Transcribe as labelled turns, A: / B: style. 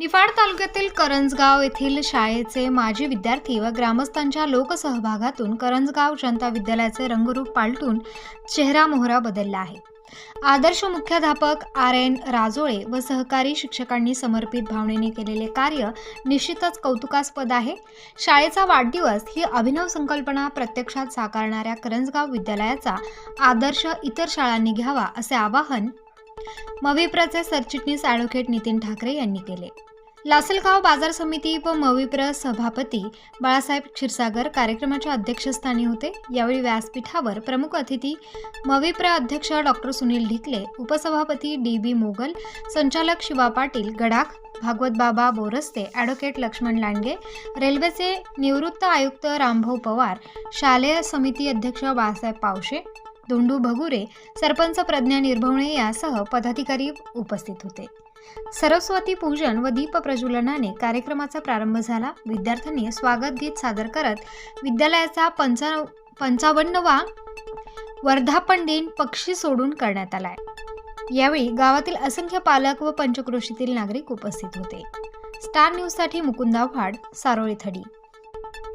A: निफाड तालुक्यातील करंजगाव येथील शाळेचे माजी विद्यार्थी व ग्रामस्थांच्या लोकसहभागातून करंजगाव जनता विद्यालयाचे रंगरूप पालटून चेहरा मोहरा बदलला आहे. आदर्श मुख्याध्यापक आर एन राजोळे व सहकारी शिक्षकांनी समर्पित भावनेने केलेले कार्य निश्चितच कौतुकास्पद आहे. शाळेचा वाढदिवस ही अभिनव संकल्पना प्रत्यक्षात साकारणाऱ्या करंजगाव विद्यालयाचा आदर्श इतर शाळांनी घ्यावा असे आवाहन मविप्रचे सरचिटणीस ॲडव्होकेट नितीन ठाकरे यांनी केले. लासलगाव बाजार समिती व मविप्र सभापती बाळासाहेब क्षीरसागर कार्यक्रमाच्या अध्यक्षस्थानी होते. यावेळी व्यासपीठावर प्रमुख अतिथी मविप्र अध्यक्ष डॉक्टर सुनील ढिकले उपसभापती डी बी मोगल संचालक शिवा पाटील गडाख भागवत बाबा बोरस्ते ॲडव्होकेट लक्ष्मण लांडगे रेल्वेचे निवृत्त आयुक्त रामभाऊ पवार शालेय समिती अध्यक्ष बाळासाहेब पावशे धोंडू भगुरे सरपंच प्रज्ञा निर्भवणे यासह पदाधिकारी उपस्थित होते. सरस्वती पूजन व दीप प्रज्वलनाने कार्यक्रमाचा प्रारंभ झाला. विद्यार्थ्यांनी स्वागत गीत सादर करत विद्यालयाचा पंचा पंचावन्नवा वर्धापन दिन पक्षी सोडून करण्यात आलाय. यावेळी गावातील असंख्य पालक व पंचक्रोशीतील नागरिक उपस्थित होते. स्टार न्यूजसाठी मुकुंदा फाड सारोळी थडी.